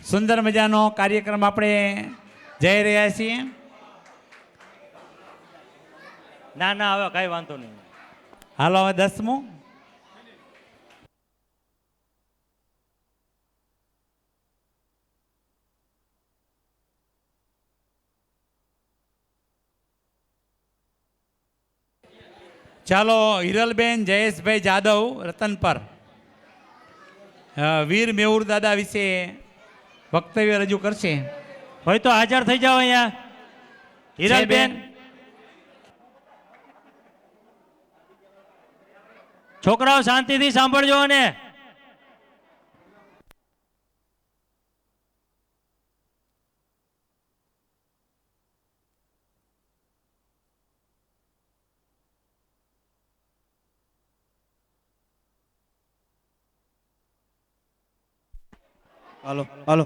સુંદર મજાનો કાર્યક્રમ આપણે જઈ રહ્યા છીએ. ના ના હવે કઈ વાંધો નહીં. હાલો હવે દસમું. ચાલો હિરલબેન જયેશભાઈ જાદવ રતન પર. વીર મેહુર દાદા વિશે વક્તવ્ય રજૂ કરશે. હોય તો હાજર થઈ જાઓ અહીંયા. હિરલબેન. છોકરાઓ શાંતિથી સાંભળજો અને હાલો હાલો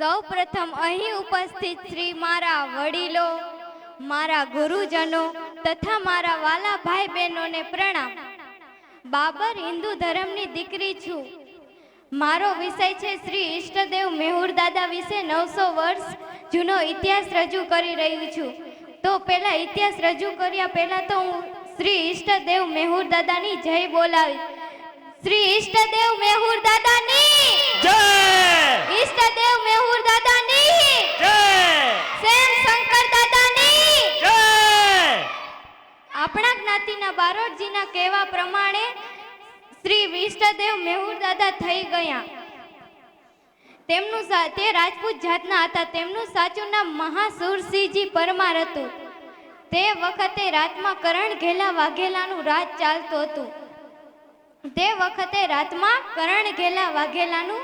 સૌ પ્રથમ અહીં ઉપસ્થિત શ્રી મારા વડીલો, મારા ગુરુજનો તથા મારા વાલા ભાઈ બહેનોને પ્રણામ. બાબર હિન્દુ ધર્મની દીકરી છું. મારો વિષય છે શ્રી ઈષ્ટદેવ મેહુર દાદા વિશે નવસો વર્ષ જૂનો ઇતિહાસ રજૂ કરી રહ્યું છું. તો પહેલાં ઇતિહાસ રજૂ કર્યા પહેલાં તો હું શ્રી ઈષ્ટદેવ મેહુર દાદાની જય બોલાવી. શ્રી ઈષ્ટદેવ મેહુર દાદાની જય! ઈષ્ટદેવ મેહુર દાદાની જય! સેમ શંકર દાદાની જય! આપણા જ્ઞાતિના બારોટજીના કહેવા પ્રમાણે શ્રી ઈષ્ટદેવ મેહુર દાદા થઈ ગયા. તેમનું તે રાજપૂત જાતના હતા. તેમનું સાચું નામ મહાસુરસિંહજી પરમાર હતું. તે વખતે રાતમાં કરણ ઘેલા વાઘેલાનું રાજ ચાલતું હતું. તે વખતે રાતમાં કરણ ઘેલા વાઘેલાનું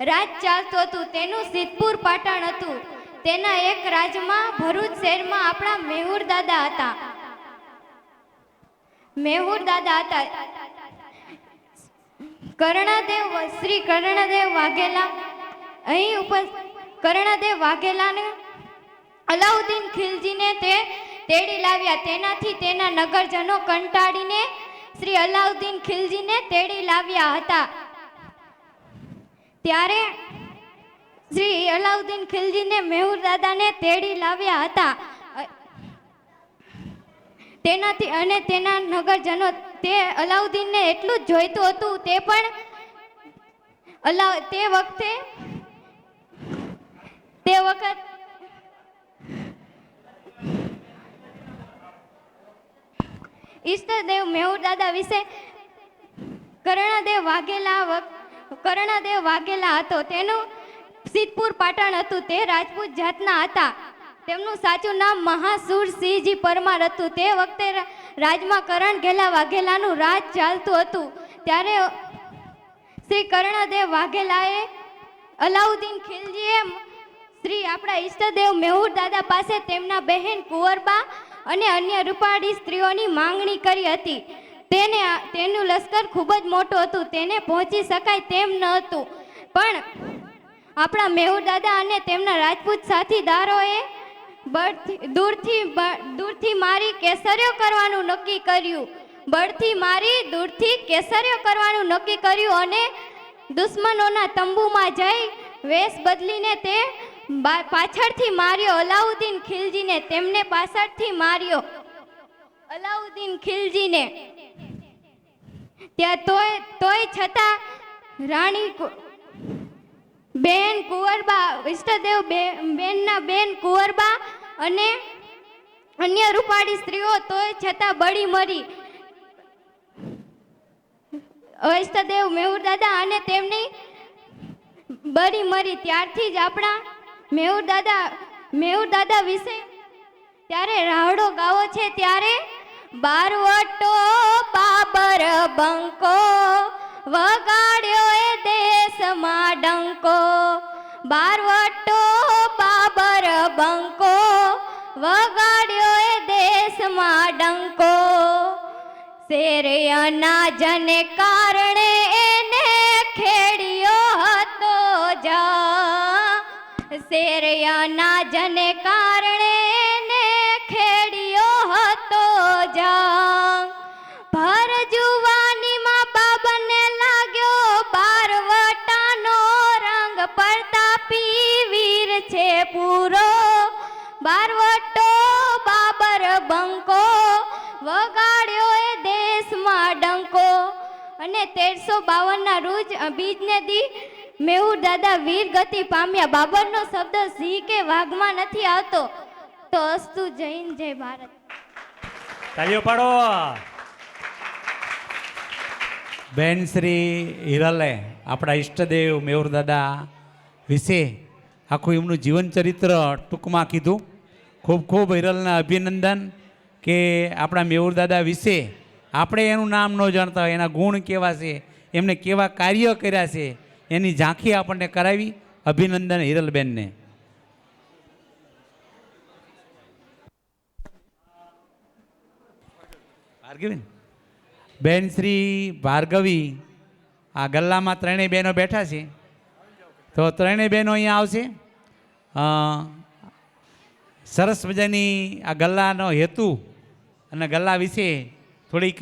રાજ ચાલતું હતું. તેનું સિદ્ધપુર પાટણ હતું. તેના એક રાજમાં ભરૂચ શહેરમાં આપણા મેહુર દાદા હતા. મેહુર દાદા હતા. કર્ણદેવ શ્રી કર્ણદેવ વાઘેલા. અહીં ઉપર કર્ણદેવ વાઘેલાને અલાઉદ્દીન ખિલજીને તે તેડી લાવ્યા. તેનાથી તેના નગરજનો કંટાળીને શ્રી અલાઉદ્દીન ખિલજીને તેડી લાવ્યા હતા. ત્યારે શ્રી અલાઉદ્દીન ખિલજીને મેહુર દાદાને તેડી લાવ્યા હતા. તેનાથી અને તેના નગરજનો તે અલાઉદ્દીનને એટલું જ જોઈતું હતું, તે પણ અલાઉ તે વખતે, તે વખત ઈષ્ટદેવ મેહુર દાદા વિશે કર્ણદેવ વાઘેલા કર્ણદેવ વાઘેલા હતો. તેનું સિદ્ધપુર પાટણ હતું. તે રાજપૂત જાતના હતા. તેમનું સાચું નામ મહાસુર સિંહજી પરમાર હતું. તે વખતે રાજમાં કરણ ઘેલા વાઘેલાનું રાજ ચાલતું હતું. ત્યારે શ્રી કર્ણદેવ વાઘેલાએ અલાઉદ્દીન ખિલજીએ શ્રી આપણા ઈષ્ટદેવ મેહુર દાદા પાસે તેમના બહેન કુંવરબા અને અન્ય રૂપાળી સ્ત્રીઓની માંગણી કરી હતી. તેને તેનું લશ્કર ખૂબ જ મોટું હતું. તેને પહોંચી શકાય તેમ ન હતું. પણ આપણા મેહુર દાદા અને તેમના રાજપૂત સાથીદારોએ દૂરથી દૂરથી મારી કેસર્યો કરવાનું નક્કી કર્યું. બળથી મારી, દૂરથી કેસર્યો કરવાનું નક્કી કર્યું અને દુશ્મનોના તંબુમાં જઈ વેશ બદલીને તે પાછળથી માર્યો અલાઉદ્દીન ખિલજીને, તેમને પાછળથી માર્યો અલાઉદ્દીન ખિલજીને. ત્યાં તોય તોય છતાં રાણી બેન કુંવરબા ઈષ્ટદેવ બે- બેનના બેન કુંવરબા અને અન્ય રૂપાળી સ્ત્રીઓ તોય છતાં બળી મરી. ઈષ્ટદેવ મેહુર દાદા અને તેમની બળી મરી. ત્યારથી જ આપણા મેહુર દાદા મેહુર દાદા વિશે ત્યારે રાવડો ગાવો છે ત્યારે? બારવટો બાબર બંકો, વગાડ્યો એ દેશમાં ડંકો. બારવટો બાબર બંકો, વગાડ્યો એ દેશમાં ડંકો. શેર અનાજને કારણે શેર જને કારણે ને ખેડ્યો હતો જા ભર જુવાનીમાં બાબને લાગ્યો બારવટાનો રંગ પડતાપી વીર છે પૂરો. બારવટો બાબર બંકો, વગાડ્યો એ દેશમાં ડંકો. અને તેરસો બાવનના રોજ બીજને દી મેહુર દાદા વીર ગતિ પામ્યા. બાબરનો શબ્દ સિંહ કે વાઘમાં નથી આવતો. તો અસ્તુ જૈન જય ભારત. તાલીઓ પાડો. બેન શ્રી હિરલે આપણા ઈષ્ટદેવ મેહુર દાદા વિશે આખું એમનું જીવન ચરિત્ર ટૂંકમાં કીધું. ખૂબ ખૂબ હિરલના અભિનંદન કે આપણા મેહુર દાદા વિશે આપણે એનું નામ ન જાણતા હોય એના ગુણ કેવા છે એમને કેવા કાર્ય કર્યા છે એની ઝાંખી આપણને કરાવી અભિનંદન હિરલબેનને. ભાર્ગવીન? બેન શ્રી ભાર્ગવી આ ગલ્લામાં ત્રણેય બહેનો બેઠા છે. તો ત્રણેય બહેનો અહીંયા આવશે. સરસ મજાની આ ગલ્લાનો હેતુ અને ગલ્લા વિશે થોડીક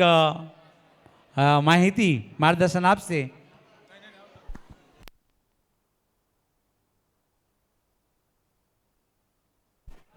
માહિતી માર્ગદર્શન આપશે.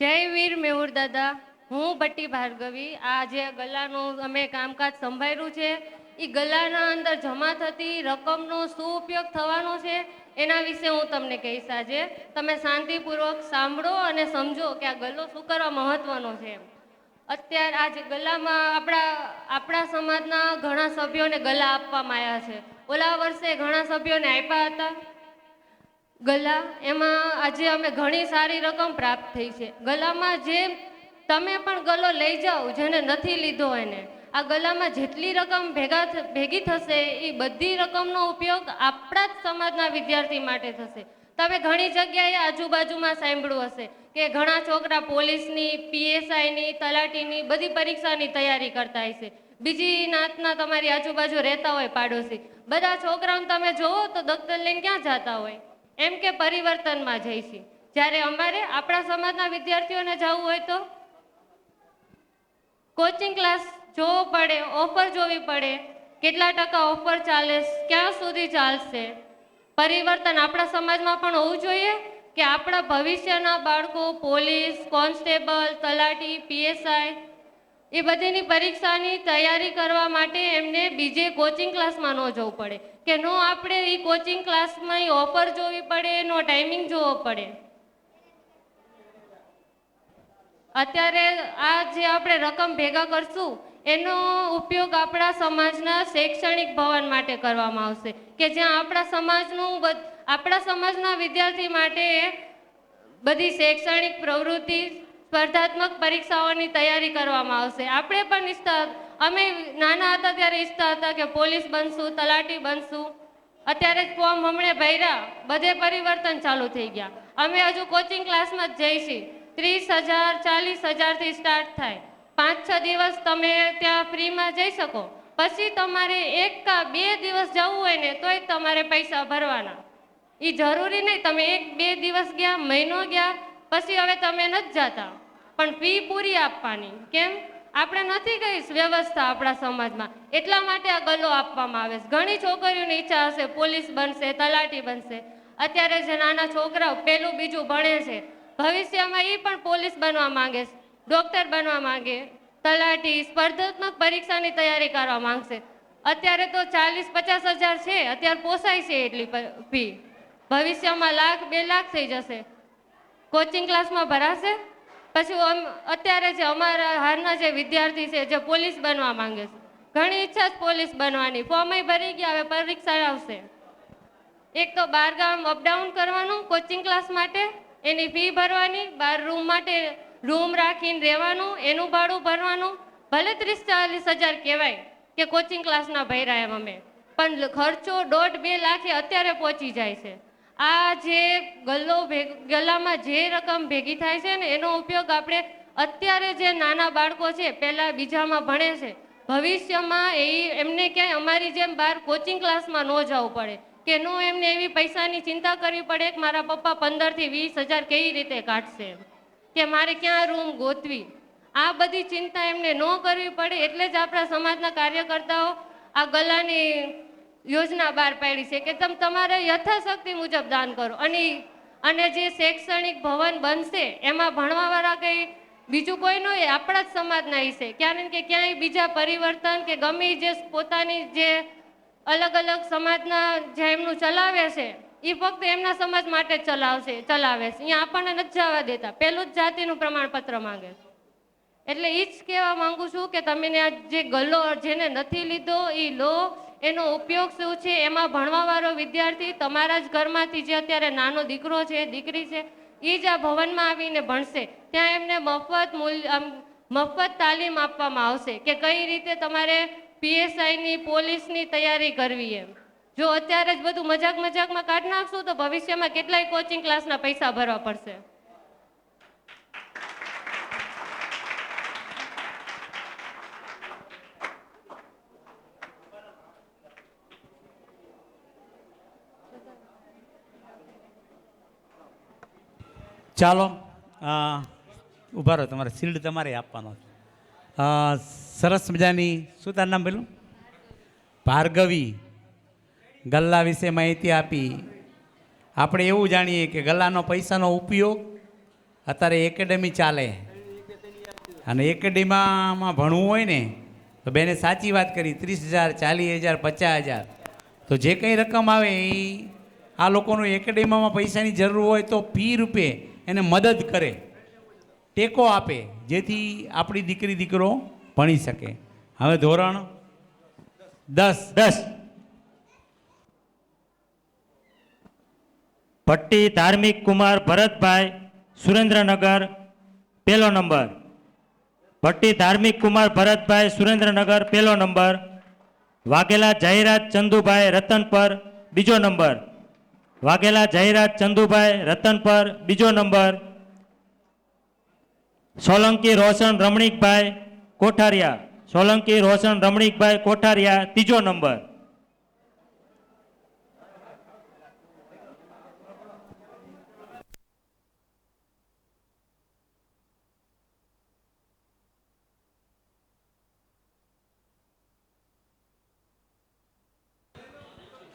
જય વીર મેહુર દાદા. હું ભટ્ટી ભાર્ગવી. આ જે ગલાનું અમે કામકાજ સંભાળ્યું છે એ ગલાના અંદર જમા થતી રકમનો શું ઉપયોગ થવાનો છે, એના વિશે હું તમને કહીશ આજે. તમે શાંતિપૂર્વક સાંભળો અને સમજો કે આ ગલ્લો શું કરવા મહત્વનો છે. અત્યારે અત્યારે આજે ગલામાં આપણા આપણા સમાજના ઘણા સભ્યોને ગલા આપવામાં આવ્યા છે. ઓલા વર્ષે ઘણા સભ્યોને આપ્યા હતા. ગલા, એમાં આજે અમે ઘણી સારી રકમ પ્રાપ્ત થઈ છે. ગલામાં જે તમે પણ ગલો લઈ જાઓ, જેને નથી લીધો એને, આ ગલામાં જેટલી રકમ ભેગા ભેગી થશે એ બધી રકમનો ઉપયોગ આપણા જ સમાજના વિદ્યાર્થી માટે થશે. તમે ઘણી જગ્યાએ આજુબાજુમાં સાંભળ્યું હશે કે ઘણા છોકરા પોલીસની, પીએસઆઈની, તલાટીની બધી પરીક્ષાની તૈયારી કરતા હશે બીજી નાતના તમારી આજુબાજુ રહેતા હોય પાડોશી. બધા છોકરાઓને તમે જોવો તો દફતર લઈને ક્યાં જતા હોય? એમ કે પરિવર્તનમાં જઈશી જ્યારે અમારે આપણા સમાજના વિદ્યાર્થીઓને જવું હોય તો કોચિંગ ક્લાસ જોવો પડે ઓફર જોવી પડે, કેટલા ટકા ઓફર ચાલે, ક્યાં સુધી ચાલશે? પરિવર્તન આપણા સમાજમાં પણ હોવું જોઈએ કે આપણા ભવિષ્યના બાળકો, પોલીસ, કોન્સ્ટેબલ, તલાટી, પીએસઆઈ એ બધીની પરીક્ષાની તૈયારી કરવા માટે એમને બીજે કોચિંગ ક્લાસમાં ન જવું પડે. કે નો, આપણે એ કોચિંગ ક્લાસમાં એ ઓફર જોવી પડે, એનો ટાઈમિંગ જોવો પડે. અત્યારે આ જે આપણે રકમ ભેગા કરશું, એનો ઉપયોગ આપણા સમાજના શૈક્ષણિક ભવન માટે કરવામાં આવશે. કે જ્યાં આપણા સમાજનું આપણા સમાજના વિદ્યાર્થી માટે બધી શૈક્ષણિક પ્રવૃત્તિ સ્પર્ધાત્મક પરીક્ષાઓની તૈયારી કરવામાં આવશે. આપણે પણ ઈચ્છતા અમે નાના હતા ત્યારે ઈચ્છતા હતા કે પોલીસ બનશું, તલાટી બનશું. અત્યારે જ ફોર્મ હમણે ભર્યા, બધે પરિવર્તન ચાલુ થઈ ગયા. અમે હજુ કોચિંગ ક્લાસમાં જ જઈશી. ત્રીસ હજાર, ચાલીસ હજારથી સ્ટાર્ટ થાય. પાંચ, છ દિવસ તમે ત્યાં ફ્રીમાં જઈ શકો. પછી તમારે એક કા બે દિવસ જવું હોય ને તોય તમારે પૈસા ભરવાના. એ જરૂરી નહીં, તમે એક, બે દિવસ ગયા, મહિનો ગયા, પછી હવે તમે નથી જતા. પણ ફી પૂરી આપવાની. કેમ? આપણે નથી કઈ વ્યવસ્થા આપણા સમાજમાં. એટલા માટે આ ગલ્લો આપવામાં આવે છે. ઘણી છોકરીઓની ઈચ્છા હશે પોલીસ બનશે, તલાટી બનશે. અત્યારે જે નાના છોકરાઓ પેલું બીજું ભણે છે, ભવિષ્યમાં એ પણ પોલીસ બનવા માંગે છે, ડોક્ટર બનવા માંગે, તલાટી, સ્પર્ધાત્મક પરીક્ષાની તૈયારી કરવા માંગશે. અત્યારે તો ચાલીસ પચાસ હજાર છે, અત્યારે પોસાય છે એટલી ફી. ભવિષ્યમાં લાખ બે લાખ થઈ જશે. કોચિંગ ક્લાસમાં ભરાશે? પછી અત્યારે જે અમારા હારના જે વિદ્યાર્થી છે જે પોલીસ બનવા માંગે છે. ઘણી ઈચ્છા છે પોલીસ બનવાની. ફોર્મય ભરી ગયા હવે પરીક્ષા આવશે. એક તો બાર ગામ અપડાઉન કરવાનું કોચિંગ ક્લાસ માટે, એની ફી ભરવાની, બાર રૂમ માટે રૂમ રાખીને રહેવાનું, એનું ભાડું ભરવાનું. ભલે ત્રીસ ચાલીસ હજાર કહેવાય કે કોચિંગ ક્લાસના ભર્યા એમ અમે. પણ ખર્ચો દોઢ બે લાખે અત્યારે પહોંચી જાય છે. આ જે ગલ્લો ગલ્લામાં જે રકમ ભેગી થાય છે ને, એનો ઉપયોગ આપણે અત્યારે જે નાના બાળકો છે, પહેલાં બીજામાં ભણે છે. ભવિષ્યમાં એ એમને ક્યાંય અમારી જેમ બહાર કોચિંગ ક્લાસમાં ન જવું પડે. કે નો એમને એવી પૈસાની ચિંતા કરવી પડે કે મારા પપ્પા પંદરથી વીસ હજાર કેવી રીતે કાઢશે કે મારે ક્યાં રૂમ ગોતવી? આ બધી ચિંતા એમને ન કરવી પડે એટલે જ આપણા સમાજના કાર્યકર્તાઓ આ ગલાની યોજના બહાર પાડી છે કે તમે તમારે યથાશક્તિ મુજબ દાન કરો. અને અને જે શૈક્ષણિક ભવન બનશે, એમાં ભણવાવાળા કંઈ બીજું કોઈ નહીં આપણા જ સમાજના હિસ્સે કારણ કે ક્યાંય બીજા પરિવર્તન કે ગમે જે પોતાની જે અલગ અલગ સમાજના જે એમનું ચલાવે છે એ ફક્ત એમના સમાજ માટે જ ચલાવશે, ચલાવે છે. અહીંયા આપણને નથી જવા દેતા. પહેલું જ જાતિનું પ્રમાણપત્ર માંગે એટલે એ જ કહેવા માંગુ છું કે તમે આ જે ગલ્લો જેને નથી લીધો એ લો. એનો ઉપયોગ શું છે? એમાં ભણવાવાળો વિદ્યાર્થી તમારા જ ઘરમાંથી જે અત્યારે નાનો દીકરો છે, દીકરી છે એ જ આ ભવનમાં આવીને ભણશે. ત્યાં એમને મફત મૂલ્ય મફત તાલીમ આપવામાં આવશે કે કઈ રીતે તમારે પીએસઆઈની, પોલીસની તૈયારી કરવી એમ. જો અત્યારે જ બધું મજાક મજાકમાં કાઢ નાખશું તો ભવિષ્યમાં કેટલાય કોચિંગ ક્લાસના પૈસા ભરવા પડશે. ચાલો ઊભા રહો, તમારે શિલ્ડ તમારે આપવાનો સરસ મજાની, શું તાર નામ પેલું? ભાર્ગવી, ગલ્લા વિશે માહિતી આપી. આપણે એવું જાણીએ કે ગલ્લાનો પૈસાનો ઉપયોગ અત્યારે એકેડેમી ચાલે. અને એકેડેમીમાં ભણવું હોય ને, તો બેને સાચી વાત કરી, ત્રીસ હજાર, ચાલીસ હજાર, પચાસ હજાર. તો જે કંઈ રકમ આવે એ, આ લોકોનું એકેડેમીમાં પૈસાની જરૂર હોય તો ફી રૂપે એને મદદ કરે, ટેકો આપે, જેથી આપણી દીકરી, દીકરો ભણી શકે. હવે ધોરણ દસ. દસ. ભટ્ટી, ધાર્મિક, કુમાર, ભરતભાઈ, સુરેન્દ્રનગર, પહેલો નંબર. ભટ્ટી, ધાર્મિક, કુમાર, ભરતભાઈ, સુરેન્દ્રનગર, પહેલો નંબર. વાઘેલા જાહેરાત ચંદુભાઈ, રતન પર બીજો નંબર. વાઘેલા, જયરાજ, ચંદુભાઈ, રતનપર, બીજો નંબર, સોલંકી, રોશન, રમણીકભાઈ, કોઠારિયા. સોલંકી, રોશન, રમણીકભાઈ, કોઠારિયા, ત્રીજો નંબર.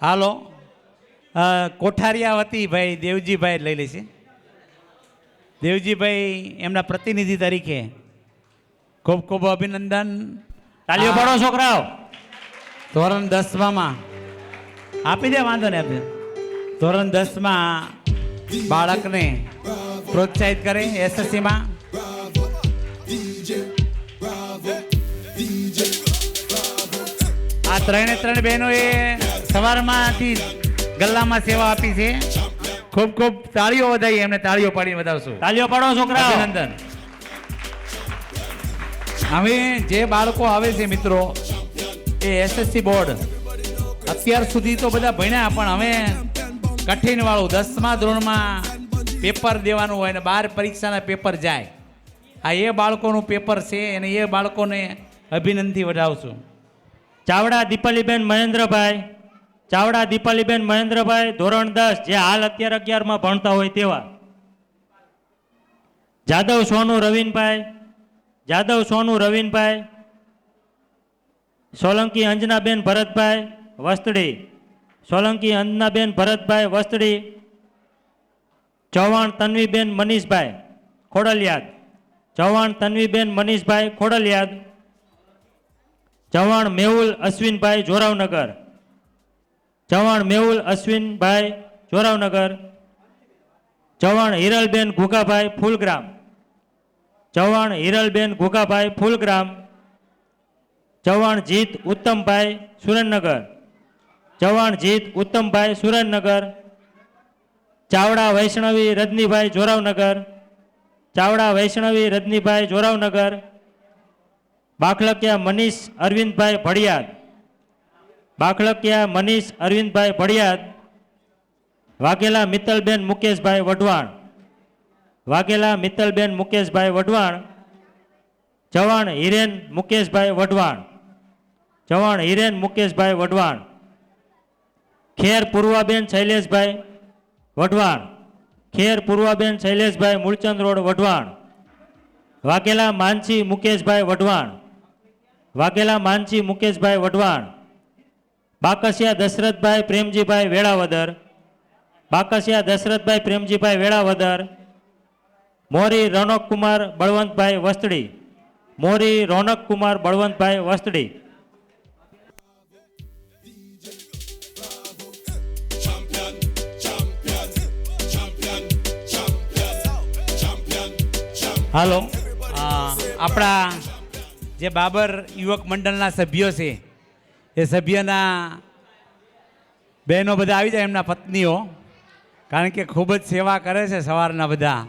હાલો. અ, કોઠારિયા વતી ભાઈ દેવજીભાઈ લઈ લેશે દેવજીભાઈ એમના પ્રતિનિધિ તરીકે ખૂબ ખૂબ અભિનંદન. તાલીઓ પાડો છોકરાઓ. ધોરણ દસમાં આપી દે વાંધો ને આપી ધોરણ દસમાં બાળકને પ્રોત્સાહિત કરે એસએસસીમાં. આ ત્રણે ત્રણ બહેનોએ સવારમાંથી ગલ્લામાં સેવા આપી છે. ખૂબ ખૂબ તાળીઓ વધારી એમને તાળીઓ પાડીને વધાવશું. તાળીઓ પાડો છોકરા અભિનંદન. હવે જે બાળકો આવે છે મિત્રો એ એસએસસી બોર્ડ. અત્યાર સુધી તો બધા ભણ્યા પણ હવે કઠિન વાળું દસમા ધોરણમાં પેપર દેવાનું હોય ને બાર પરીક્ષાના પેપર જાય. આ એ બાળકોનું પેપર છે અને એ બાળકોને અભિનંદનથી વધાવશું. ચાવડા દીપાલીબેન મહેન્દ્રભાઈ. ચાવડા દીપાલીબેન મહેન્દ્રભાઈ ધોરણ દસ જે હાલ અત્યારે અગિયારમાં ભણતા હોય તેવા. જાદવ સોનુ રવિનભાઈ, જાદવ સોનુ રવિનભાઈ, સોલંકી અંજનાબેન ભરતભાઈ વસ્તડી સોલંકી અંજનાબેન ભરતભાઈ વસ્તડી ચૌહાણ તન્વીબેન મનીષભાઈ ખોડલિયાદ, ચૌહાણ તન્વીબેન મનીષભાઈ ખોડલિયાદ, ચૌહાણ મેહુલ અશ્વિનભાઈ જોરાવનગર ચૌહાણ મેહુલ, અશ્વિનભાઈ, જોરાવનગર. ચવાણ, હિરલબેન ઘુગાભાઈ ફૂલગ્રામ. ચવાણ, હિરલબેન ઘુગાભાઈ ફૂલગ્રામ. ચવાણ, જીત ઉત્તમભાઈ, સુરેન્દ્રનગર. ચવાણ, જીત ઉત્તમભાઈ, સુરેન્દ્રનગર. ચાવડા, વૈષ્ણવી, રજનીભાઈ, જોરાવનગર. ચાવડા, વૈષ્ણવી, રજનીભાઈ, જોરાવનગર. બાખલકિયા, મનીષ, અરવિંદભાઈ, ભડિયાદ. બાખલકિયા મનીષ અરવિંદભાઈ ભડિયાદ, વાઘેલા મિત્તલબેન મુકેશભાઈ વઢવાણ, વાઘેલા મિત્તલબેન મુકેશભાઈ વઢવાણ ચવાણ હિરેન મુકેશભાઈ વઢવાણ ચવાણ હિરેન મુકેશભાઈ વઢવાણ, ખેર પૂર્વાબેન શૈલેષભાઈ વઢવાણ, ખેર પૂર્વાબેન શૈલેષભાઈ મૂળચંદ રોડ વઢવાણ, વાઘેલા માનસી મુકેશભાઈ વઢવાણ, વાઘેલા માનસી મુકેશભાઈ વઢવાણ બાકસિયા દશરથભાઈ પ્રેમજીભાઈ વેળાવદર. બાકસિયા દશરથભાઈ પ્રેમજીભાઈ વેળાવદર. મોરી રોનકકુમાર બળવંતભાઈ વસ્તડી. મોરી રોનકકુમાર બળવંતભાઈ વસ્તડી. હાલો. આપણા જે બાબર યુવક મંડળના સભ્યો છે એ સભ્યના બહેનો બધા આવી જાય એમના પત્નીઓ. કારણ કે ખૂબ જ સેવા કરે છે સવારના બધા.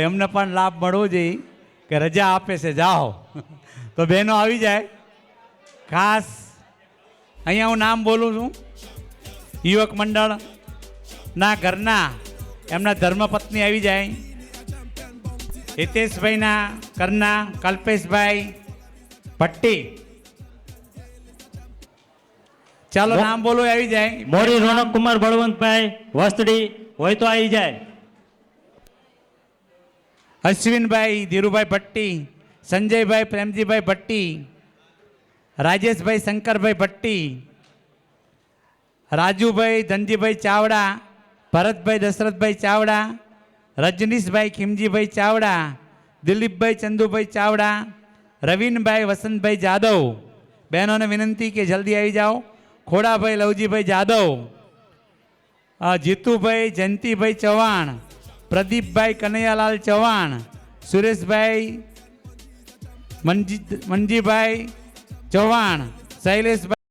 એમને પણ લાભ મળવો જોઈએ કે રજા આપે છે, જાઓ. તો બહેનો આવી જાય. ખાસ અહીંયા હું નામ બોલું છું. યુવક મંડળ ના ઘરના એમના ધર્મપત્ની આવી જાય. હિતેશભાઈના ઘરના કલ્પેશભાઈ ભટ્ટી. ચાલો નામ બોલો આવી જાય. મોરી રોનકકુમાર બળવંતભાઈ વસ્તડી હોય તો આવી જાય. અશ્વિનભાઈ ધીરુભાઈ ભટ્ટી સંજયભાઈ પ્રેમજીભાઈ ભટ્ટી રાજેશભાઈ શંકરભાઈ ભટ્ટી રાજુભાઈ ધનજીભાઈ ચાવડા ભરતભાઈ દશરથભાઈ ચાવડા રજનીશભાઈ ખીમજીભાઈ ચાવડા દિલીપભાઈ ચંદુભાઈ ચાવડા રવિનભાઈ વસંતભાઈ જાદવ. બહેનોને વિનંતી કે જલ્દી આવી જાઓ. ખોડાભાઈ લવજીભાઈ જાદવ જીતુભાઈ જયંતિભાઈ ચૌહાણ પ્રદીપભાઈ કનૈયાલાલ ચૌહાણ સુરેશભાઈ મનજી મનજીભાઈ ચૌહાણ શૈલેષભાઈ